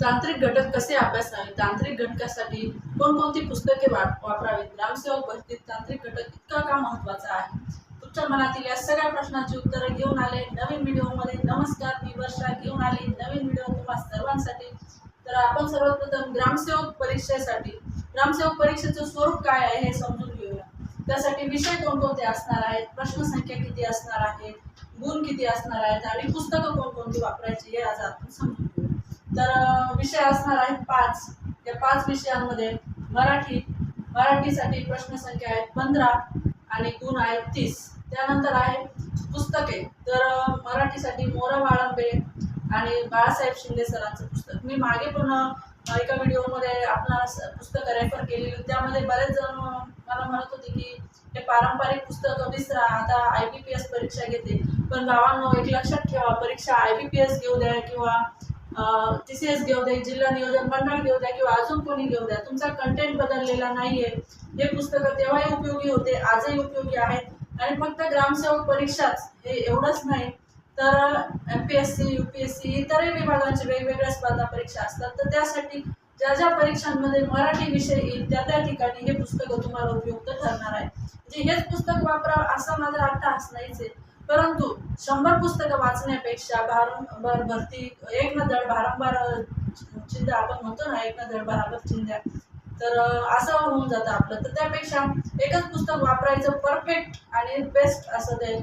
तांत्रिक घटक कसे अभ्यासावे तांत्रिक घटकासाठी कोणकोणती पुस्तके वाप वापरावीत? ग्रामसेवक भरतीत तांत्रिक घटक इतका का महत्त्वाचा आहे? तुमच्या मनातील या सगळ्या प्रश्नांची उत्तरं घेऊन आले नवीन व्हिडिओमध्ये. नमस्कार मी वर्षा. घेऊन आले नवीन व्हिडिओ तुम्हा सर्वांसाठी. तर आपण सर्वप्रथम ग्रामसेवक परीक्षेसाठी. ग्रामसेवक परीक्षेचं स्वरूप काय आहे हे समजून घेऊया. त्यासाठी विषय कोणकोणते असणार आहेत? प्रश्नसंख्या किती असणार आहे गुण किती असणार आहेत? आणि पुस्तकं कोणकोणती वापरायची हे आज आपण समजून तर विषय असणार आहेत पाच. या पाच विषयांमध्ये मराठी मराठीसाठी प्रश्नसंख्या आहेत पंधरा आणि गुण आहेत तीस. त्यानंतर आहे पुस्तके. तर मराठीसाठी मोरा वाळंबे आणि बाळासाहेब शिंदे सरांचं पुस्तक. मी मागे पण एका व्हिडिओमध्ये आपणाला पुस्तकं रेफर केलेली. होती. त्यामध्ये बरेच जण मला म्हणत होते की हे पारंपरिक पुस्तकं विसरा आता आय बी पी एस परीक्षा घेते. पण गावांनो एक लक्षात ठेवा. परीक्षा आय बी पी एस घेऊ द्या किंवा टी सी एस घेऊ द्या जिल्हा नियोजन मंडळ घेऊ द्या किंवा अजून कोणी घेऊ द्या तुमचा कंटेंट बदललेला नाहीये. हे पुस्तकं तेव्हाही उपयोगी होते आजही उपयोगी आहेत. आणि फक्त ग्रामसेवक परीक्षाच हे एवढंच नाही. तर M P S C U P S C इतरही विभागांच्या वेगवेगळ्या स्पर्धा परीक्षा असतात. तर त्यासाठी ज्या ज्या परीक्षांमध्ये मराठी विषय येईल त्या त्या ठिकाणी हे पुस्तकं तुम्हाला उपयुक्त ठरणार आहे. म्हणजे हेच पुस्तक वापरा असा माझा अट्टाहास नाहीच आहे. परंतु शंभर पुस्तकं वाचण्यापेक्षा भारंभार भरती एक न धड भारंभार चिंध्या आपण म्हणतो ना एक न धड भारंभार चिंध्या तर असं होऊन जातं आपलं. तर त्यापेक्षा एकच पुस्तक वापरायचं परफेक्ट आणि बेस्ट असं ते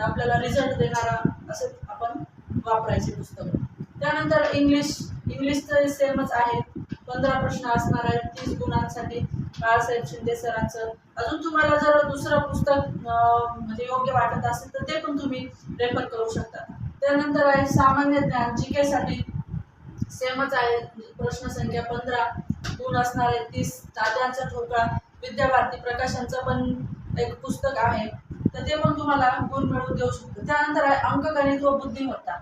आपल्याला रिझल्ट देणारा असं आपण वापरायचे पुस्तक. त्यानंतर इंग्लिश इंग्लिशचं सेमच आहे. पंधरा प्रश्न असणार आहेत तीस गुणांसाठी बाळासाहेब शिंदे सरांचं. अजून तुम्हाला जर दुसरं पुस्तक म्हणजे योग्य वाटत असेल तर ते पण तुम्ही रेफर करू शकता. त्यानंतर आहे सामान्य ज्ञान जी केसाठी सेमच आहे प्रश्न संख्या पंधरा गुण असणारे तीस तात्यांचा ठोकळा विद्याभारती प्रकाशनचं पण एक पुस्तक आहे. तर ते पण तुम्हाला गुण मिळवून देऊ शकतो. त्यानंतर आहे अंकगणित व बुद्धिमत्ता.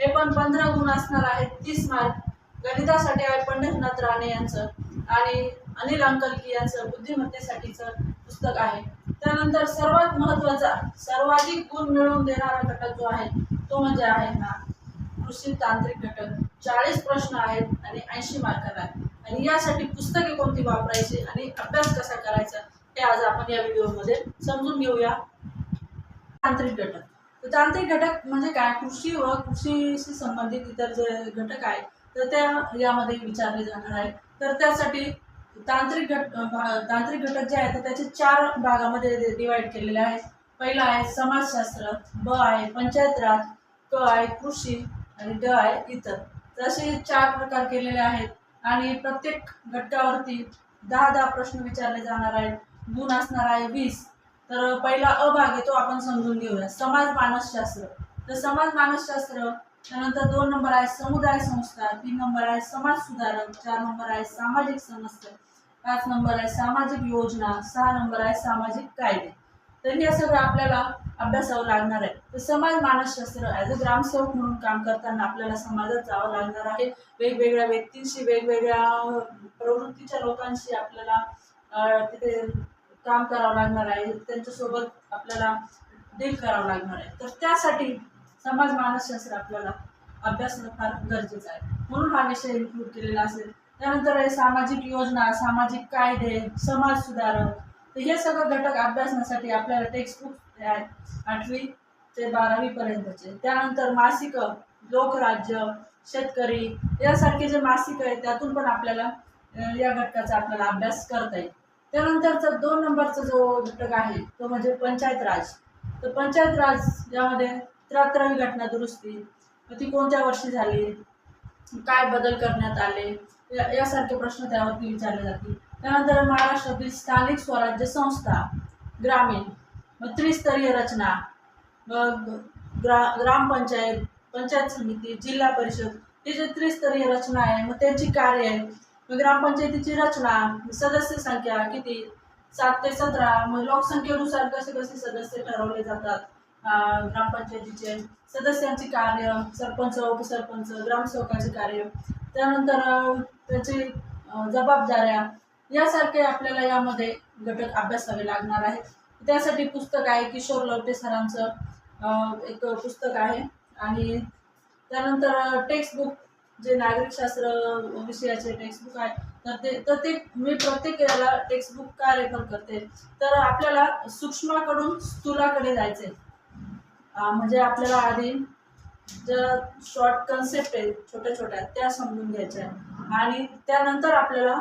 हे पण पंधरा गुण असणार आहेत तीस मार्क गणितासाठी आहे पंडितनाथ राणे यांचं आणि अनिल अंकलकी यांचं बुद्धिमत्तेसाठीचं पुस्तक आहे. त्यानंतर सर्वात महत्त्वाचा सर्वाधिक गुण मिळवून देणारा घटक जो आहे तो म्हणजे आहे हा कृषी तांत्रिक घटक. चाळीस प्रश्न आहेत आणि ऐंशी मार्काला आहेत. आणि यासाठी पुस्तके कोणती वापरायची आणि अभ्यास कसा करायचा हे आज आपण या व्हिडिओमध्ये समजून घेऊया. तांत्रिक घटक. तर तांत्रिक घटक म्हणजे काय? कृषी व कृषीशी संबंधित इतर जे घटक आहेत तर त्या यामध्ये विचारले जाणार आहे. तर त्यासाठी तांत्रिक घट तांत्रिक घटक जे आहेत त्याचे चार भागामध्ये डिवाईड केलेले आहेत. पहिला आहे समाजशास्त्र ब आहे पंचायत राज क आहे कृषी आणि ड आहे इतर. तर असे चार प्रकार केलेले आहेत. आणि प्रत्येक घटकावरती दहा दहा प्रश्न विचारले जाणार आहेत. गुण असणार आहे वीस. तर पहिला अभाग आहे तो आपण समजून घेऊया. समाज मानसशास्त्र. तर समाज मानसशास्त्र त्यानंतर दोन नंबर आहे समुदाय संस्था तीन नंबर आहे समाज सुधारक चार नंबर आहे सामाजिक समस्या पाच नंबर आहे सामाजिक योजना सहा नंबर आहे सामाजिक कायदे. तर हे सगळं आपल्याला अभ्यासावं लागणार आहे. तर समाज मानसशास्त्र ॲज अ ग्रामसेवक म्हणून काम करताना आपल्याला समाजात जावं लागणार आहे. वेगवेगळ्या व्यक्तींशी वेगवेगळ्या प्रवृत्तीच्या लोकांशी आपल्याला तिथे काम करावं लागणार आहे. त्यांच्यासोबत आपल्याला डील करावं लागणार आहे. तर त्यासाठी समाज मानसशास्त्र आपल्याला अभ्यासणं फार गरजेचं आहे. म्हणून हा विषय इन्क्लूड केलेला असेल. त्यानंतर आहे सामाजिक योजना सामाजिक कायदे समाज सुधारक तर हे सगळं घटक अभ्यासण्यासाठी आपल्याला टेक्स्टबुक आहेत आठवी ते बारावी पर्यंतचे. त्यानंतर मासिक लोकराज्य शेतकरी यासारखे जे मासिक आहेत त्यातून पण आपल्याला या घटकाचा आपल्याला अभ्यास करता येईल. त्यानंतरचा दोन नंबरचा जो घटक आहे तो म्हणजे पंचायत राज तर पंचायत राज यामध्ये त्र्याहत्तरावी घटना दुरुस्ती. ती कोणत्या वर्षी झाली? काय बदल करण्यात आले? यासारखे प्रश्न त्यावरती विचारले जातील. त्यानंतर महाराष्ट्रातील स्थानिक स्वराज्य संस्था ग्रामीण मग त्रिस्तरीय रचना मग ग्रा ग्रामपंचायत पंचायत समिती जिल्हा परिषद हे जी त्रिस्तरीय रचना आहे मग त्यांची कार्य आहे. मग ग्रामपंचायतीची रचना सदस्य संख्या किती? सात ते सतरा. मग लोकसंख्येनुसार कसे कसे सदस्य ठरवले जातात? ग्रामपंचायतीचे सदस्यांचे कार्य सरपंच उपसरपंच ग्रामसेवकाचे कार्य त्यानंतर त्याचे जबाबदाऱ्या यासारखे आपल्याला यामध्ये घटक अभ्यासावे लागणार आहेत. त्यासाठी पुस्तक आहे किशोर लवटे सरांचं एक पुस्तक आहे. आणि त्यानंतर टेक्स्टबुक जे नागरिकशास्त्र विषयाचे टेक्स्टबुक आहे तर ते तर ते मी प्रत्येक याला टेक्स्टबुक का रेफर करते. तर आपल्याला सूक्ष्माकडून स्थूलाकडे जायचे म्हणजे आपल्याला आधी ज्या शॉर्ट कन्सेप्ट आहे छोट्या छोट्या त्या समजून घ्यायच्या आणि त्यानंतर आपल्याला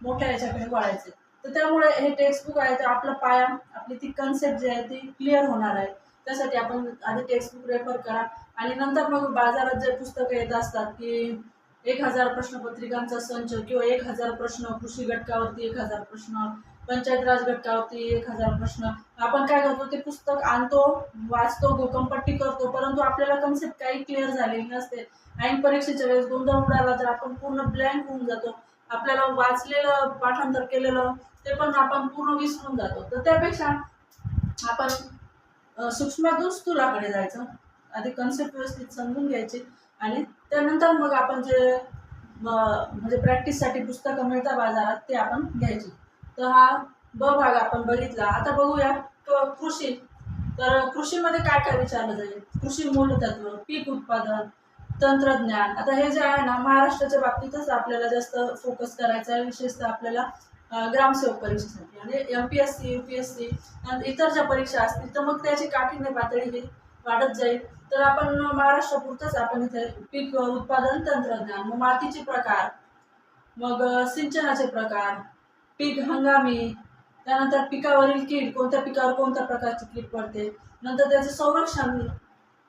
मोठ्या याच्याकडे वळायचे तर त्यामुळे हे टेक्स्टबुक आहे तर आपला पाया आपली ती कन्सेप्ट जी आहे ती क्लिअर होणार आहे. त्यासाठी आपण आधी टेक्स्टबुक रेफर करा. आणि नंतर मग बाजारात जे पुस्तकं येत असतात की एक हजार प्रश्नपत्रिकांचा संच किंवा एक हजार प्रश्न कृषी घटकावरती एक हजार प्रश्न पंचायत राज घटकावरती एक हजार प्रश्न. आपण काय करतो ते पुस्तक आणतो वाचतो गोकंपट्टी करतो परंतु आपल्याला कन्सेप्ट काही क्लिअर झालेली नसते. ऐन परीक्षेच्या वेळेस गोंधळ उडाला तर आपण पूर्ण ब्लँक होऊन जातो. आपल्याला वाचलेलं पाठांतर केलेलं ते पण आपण पूर्ण विसरून जातो. तर त्यापेक्षा आपण सूक्ष्मातून स्थूलाकडे जायचं. आधी कन्सेप्ट व्यवस्थित समजून घ्यायचे. आणि त्यानंतर मग आपण जे म्हणजे प्रॅक्टिससाठी पुस्तकं मिळतात बाजारात ते आपण घ्यायची. तर हा ब भाग आपण बघितला. आता बघूया कृषी. तर कृषीमध्ये काय काय विचारलं जाईल? कृषी मूलतत्व पीक उत्पादन तंत्रज्ञान. आता हे जे आहे ना महाराष्ट्राच्या बाबतीतच आपल्याला जास्त फोकस करायचं आहे. विशेषतः आपल्याला ग्रामसेवक परीक्षेसाठी. आणि M P S C U P S C इतर ज्या परीक्षा असतील तर मग त्याची काठीण्य पातळी ही वाढत जाईल. तर आपण महाराष्ट्रापुरतंच आपण इथे पीक उत्पादन तंत्रज्ञान मग मातीचे प्रकार मग सिंचनाचे प्रकार पीक हंगामी त्यानंतर पिकावरील कीड कोणत्या पिकावर कोणत्या प्रकारची कीड पडते नंतर त्याचं संरक्षण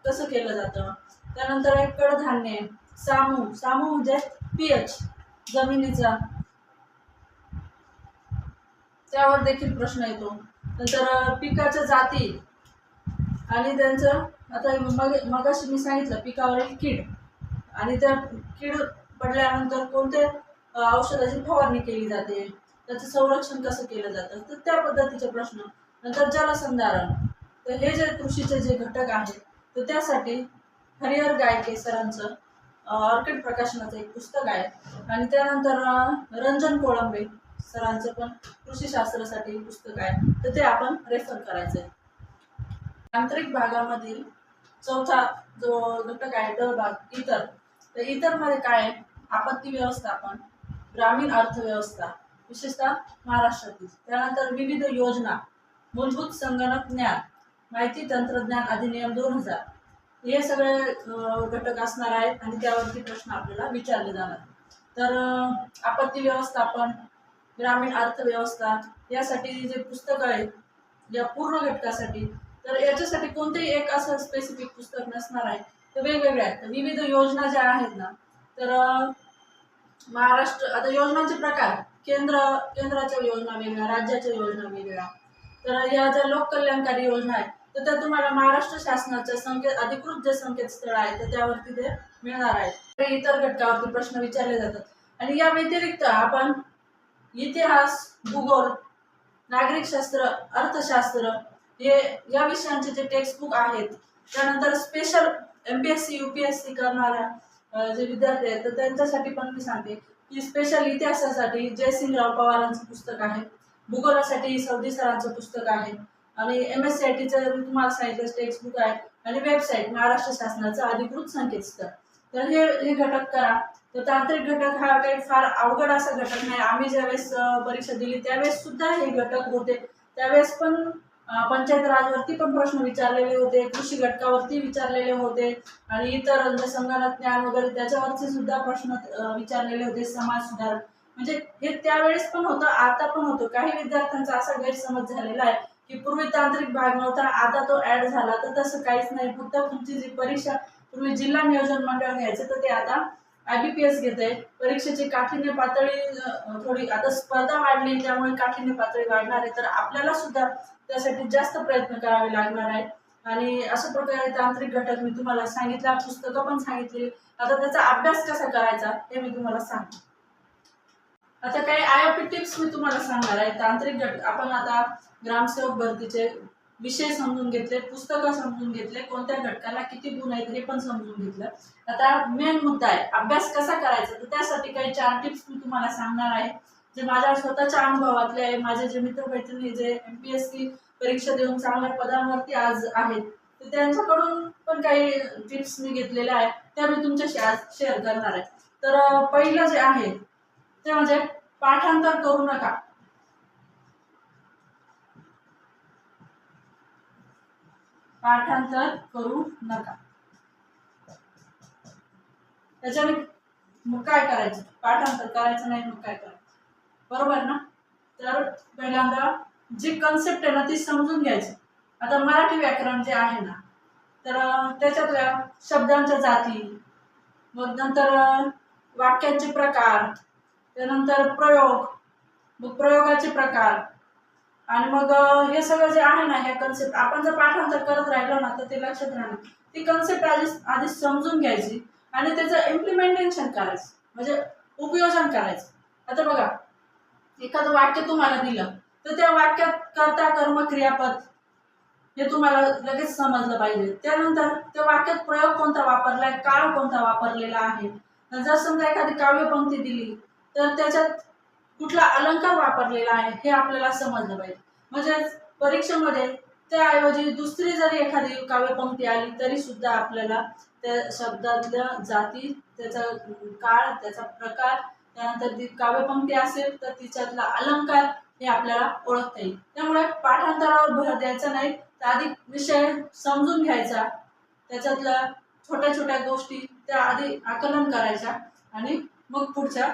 कसं केलं जातं त्यानंतर आहे कडधान्य सामू सामू म्हणजे पीएच जमिनीचा. त्यावर देखील प्रश्न येतो. नंतर पिकाच्या जाती आणि त्यांचं आता मग मगाशी मी सांगितलं पिकावरील कीड. आणि त्या कीड पडल्यानंतर कोणत्या औषधाची फवारणी केली जाते? त्याचं संरक्षण कसं केलं जातं? तर त्या पद्धतीचे प्रश्न. नंतर जलसंधारण. तर हे जे कृषीचे जे घटक आहेत तर त्यासाठी हरिहर गायके सरांचं ऑर्किड प्रकाशनाचं एक पुस्तक आहे. आणि त्यानंतर रंजन कोळंबे सरांचं पण कृषीशास्त्रासाठी पुस्तक आहे. तर ते आपण रेफर करायचं आहे तांत्रिक भागामधील चौथा जो घटक आहे ड भाग इतर. तर इतरमध्ये काय आहे? आपत्ती व्यवस्थापन ग्रामीण अर्थव्यवस्था. विशेषतः महाराष्ट्रातील. त्यानंतर विविध योजना मूलभूत संगणक ज्ञान माहिती तंत्रज्ञान अधिनियम दोन हजार. हे सगळे घटक असणार आहेत आणि त्यावरती प्रश्न आपल्याला विचारले जाणार. तर आपत्ती व्यवस्थापन ग्रामीण अर्थव्यवस्था यासाठी जे पुस्तक आहेत या पूर्ण घटकासाठी तर याच्यासाठी कोणतेही एक असं स्पेसिफिक पुस्तक नसणार आहे. तर वेगवेगळ्या आहेत. तर विविध योजना ज्या आहेत ना तर महाराष्ट्र आता योजनांचे प्रकार. केंद्र केंद्राच्या योजना वेगळ्या राज्याच्या योजना वेगळ्या. तर या ज्या लोककल्याणकारी योजना आहेत तर त्या तुम्हाला महाराष्ट्र शासनाच्या संकेत अधिकृत जे संकेतस्थळ आहे तर त्यावरती ते मिळणार आहेत. इतर घटकावरती प्रश्न विचारले जातात. आणि या व्यतिरिक्त आपण इतिहास भूगोल नागरिकशास्त्र अर्थशास्त्र हे या विषयांचे जे टेक्स्टबुक आहेत त्यानंतर special M P S C U P S C करणाऱ्या जे विद्यार्थी आहेत तर त्यांच्यासाठी पण मी सांगते. की स्पेशल इतिहासासाठी जयसिंगराव पवारांचं पुस्तक आहे. भूगोलासाठी सौदी सरांचं पुस्तक आहे. आणि एम एस सी आय टीचं मी तुम्हाला सांगितलं टेक्स्टबुक आहे. आणि वेबसाईट महाराष्ट्र शासनाचं अधिकृत संकेतस्थळ. तर हे हे घटक करा. तर तांत्रिक घटक हा काही फार अवघड असा घटक नाही. आम्ही ज्यावेळेस परीक्षा दिली त्यावेळेस सुद्धा हे घटक होते. त्यावेळेस पण पंचायत राजवरती पण प्रश्न विचारलेले होते कृषी घटकावरती विचारलेले होते आणि इतर म्हणजे संगणक ज्ञान वगैरे त्याच्यावरचे सुद्धा प्रश्न विचारलेले होते समाज सुधार. म्हणजे हे त्यावेळेस पण होतं आता पण होतं. काही विद्यार्थ्यांचा असा गैरसमज झालेला आहे की पूर्वी तांत्रिक भाग नव्हता आता तो ऍड झाला. तर तसं काहीच नाही. फक्त तुमची जी परीक्षा पूर्वी जिल्हा नियोजन मंडळ घ्यायचं तर ते आता आयबीपीएस घेत आहे परीक्षेची काठीण्य पातळी थोडी आता स्पर्धा वाढली त्यामुळे काठीण्य पातळी वाढणार आहे. तर आपल्याला सुद्धा त्यासाठी जास्त प्रयत्न करावे लागणार आहे आणि अशा प्रकारे तांत्रिक घटक मी तुम्हाला सांगितला पुस्तकं पण सांगितली. आता त्याचा अभ्यास कसा करायचा हे मी तुम्हाला सांगते. आता काही आय टिप्स मी तुम्हाला सांगणार आहे. तांत्रिक घटक आपण आता ग्रामसेवक भरतीचे विषय समजून घेतले पुस्तकं समजून घेतले कोणत्या घटकाला किती गुण आहेत हे पण समजून घेतलं. आता मेन मुद्दा आहे अभ्यास कसा करायचा? तर त्यासाठी काही चार टिप्स मी तुम्हाला सांगणार आहे. जे माझ्या स्वतःच्या अनुभवातले आहे माझे जे मित्रमैत्रिणी जे एम पी एस सी परीक्षा देऊन चांगल्या पदांवरती आज आहेत तर त्यांच्याकडून पण काही टिप्स मी घेतलेल्या आहेत त्या मी तुमच्याशी आज शेअर करणार आहे. तर पहिलं जे आहे ते म्हणजे पाठांतर करू नका. पाठांतर करू नका. त्याच्याने मग काय करायचं? पाठांतर करायचं नाही मग काय करायचं? बरोबर ना? तर पहिल्यांदा जी कन्सेप्ट आहे ना ती समजून घ्यायची. आता मराठी व्याकरण जे आहे ना तर त्याच्यातल्या शब्दांच्या जाती मग नंतर वाक्यांचे प्रकार त्यानंतर प्रयोग मग प्रयोगाचे प्रकार आणि मग हे सगळं जे आहे ना ह्या कन्सेप्ट आपण जर पाठांतर करत राहिलो ना तर ते लक्षात राहणार. ती कन्सेप्ट आधी आधी समजून घ्यायची आणि त्याचं इम्प्लिमेंटेशन करायचं. म्हणजे उपयोजन करायचं. आता बघा एखादं वाक्य तुम्हाला दिलं तर त्या वाक्यात कर्ता कर्म क्रियापद हे तुम्हाला लगेच समजलं पाहिजे. त्यानंतर त्या वाक्यात प्रयोग कोणता वापरलाय काळ कोणता वापरलेला आहे? जर समजा एखादी काव्यपंक्ती दिली तर त्याच्यात कुठला अलंकार वापरलेला आहे हे आपल्याला समजलं पाहिजे. म्हणजे परीक्षेमध्ये त्याऐवजी दुसरी जरी एखादी काव्यपंक्ती आली तरी सुद्धा आपल्याला त्या शब्दातल्या जाती त्याचा काळ त्याचा प्रकार त्यानंतर ती काव्यपंक्ती असेल तर तिच्यातला अलंकार हे आपल्याला ओळखता येईल. त्यामुळे पाठांतरावर भर द्यायचा नाही तर आधी विषय समजून घ्यायचा त्याच्यातल्या छोट्या छोट्या गोष्टी त्या आधी आकलन करायच्या आणि मग पुढच्या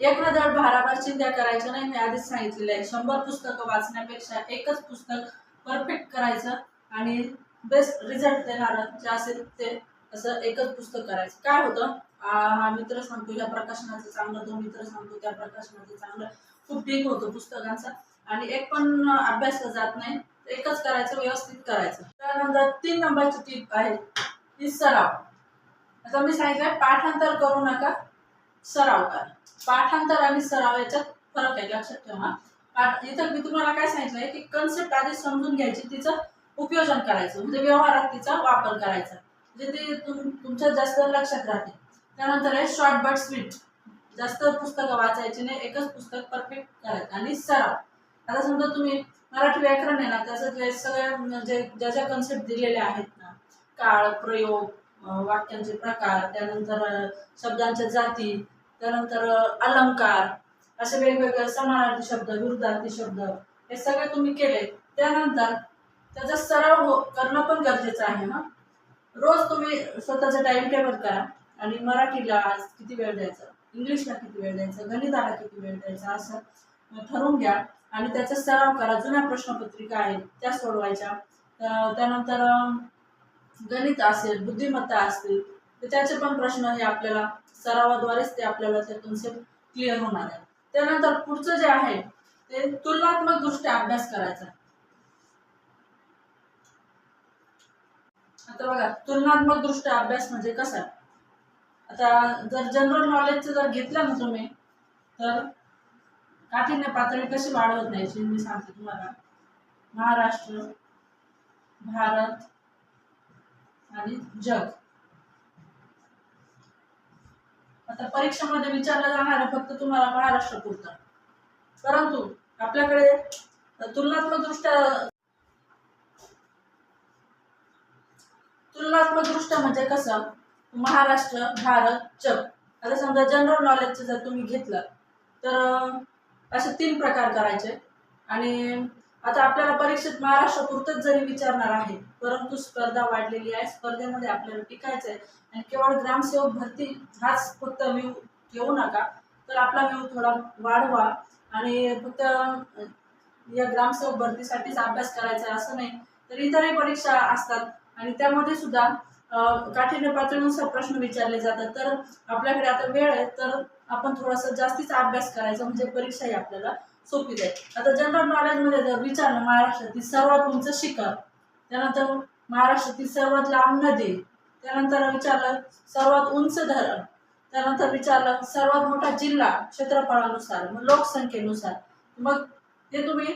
एक न चिंत्या भाराभर करायच्या नाही मी आधीच सांगितलेलं आहे. शंभर पुस्तकं वाचण्यापेक्षा एकच पुस्तक परफेक्ट करायचं आणि बेस्ट रिझल्ट देणारं जे असेल ते असं एकच पुस्तक करायचं. काय होतं? हा मित्र सांगतो या प्रकाशनाचं चांगलं तो मित्र सांगतो त्या प्रकाशनाचं चांगलं. खूप ठीक होतं पुस्तकांचा. आणि एक पण अभ्यास जात नाही एकच करायचं व्यवस्थित करायचं. त्यानंतर तीन नंबरची टीप आहे ती सराव आता मी सांगितलं पाठांतर करू नका. सराव काय पाठांतर आणि सराव याच्यात फरक आहे लक्षात ठेवा इथं मी तुम्हाला काय सांगितलंय की कन्सेप्ट आधी समजून घ्यायची तिचं उपयोजन करायचं म्हणजे व्यवहारात तिचा वापर करायचा. म्हणजे ते तुम तुमच्या जास्त लक्षात राहते त्यानंतर आहे शॉर्ट बट स्वीट जास्त पुस्तकं वाचायची नाही एकच पुस्तक परफेक्ट करायचं. आणि सराव. आता समजा तुम्ही मराठी व्याकरण आहे ना त्याचं जे सगळे म्हणजे ज्या ज्या कन्सेप्ट दिलेले आहेत ना काळ प्रयोग वाक्यांचे प्रकार त्यानंतर शब्दांच्या जाती त्यानंतर अलंकार असे वेगवेगळे समानार्थी शब्द विरुद्धार्थी शब्द हे सगळे तुम्ही केले. त्यानंतर त्याचा सराव हो करणं पण गरजेचं आहे ना? रोज तुम्ही स्वतःचं टाइम टेबल करा आणि मराठीला आज किती वेळ द्यायचा? इंग्लिशला किती वेळ द्यायचा? गणिताला किती वेळ द्यायचा? असं ठरवून घ्या आणि त्याचा सराव करा. जुन्या प्रश्नपत्रिका आहेत त्या सोडवायच्या. त्यानंतर गणित असेल बुद्धिमत्ता असतील तर त्याचे पण प्रश्न हे आपल्याला सरावाद्वारेच ते आपल्याला ते कन्सेप्ट क्लिअर होणार आहे. त्यानंतर पुढचं जे आहे ते तुलनात्मक दृष्ट्या अभ्यास करायचा आता बघा तुलनात्मक दृष्ट्या अभ्यास म्हणजे कसा आता जर जनरल नॉलेजचं जर घेतलं ना तुम्ही तर काठीण्य पातळी कशी वाढवत नाही मी सांगते तुम्हाला? महाराष्ट्र भारत आणि जग. आता परीक्षेमध्ये विचारलं जाणार फक्त तुम्हाला महाराष्ट्र पुरतं परंतु आपल्याकडे तुलनात्मक दृष्ट्या तुलनात्मक दृष्ट्या म्हणजे कसं? महाराष्ट्र भारत जग. आता समजा जनरल नॉलेजचं जर तुम्ही घेतलं तर असे तीन प्रकार करायचे. आणि आता आपल्याला परीक्षेत महाराष्ट्र पुरतच जरी विचारणार आहे परंतु स्पर्धा वाढलेली आहे. स्पर्धेमध्ये आपल्याला टिकायचं आहे आणि केवळ ग्रामसेवक भरती हाच फक्त व्यू ठेवू नका तर आपला व्यू थोडा वाढवा. आणि फक्त या ग्रामसेवक भरतीसाठीच अभ्यास करायचा असं नाही तर इतरही परीक्षा असतात. आणि त्यामध्ये सुद्धा काठीण्य पातळीनुसार प्रश्न विचारले जातात. तर आपल्याकडे आता वेळ आहे तर आपण थोडासा जास्तीचा अभ्यास करायचा म्हणजे परीक्षाही आपल्याला सोपी जाईल. आता जनरल नॉलेजमध्ये जर विचारलं महाराष्ट्रातील सर्वात उंच शिखर त्यानंतर महाराष्ट्रातील सर्वात लांब नदी त्यानंतर विचारलं सर्वात उंच धरण त्यानंतर विचारलं सर्वात मोठा जिल्हा क्षेत्रफळानुसार मग लोकसंख्येनुसार मग हे तुम्ही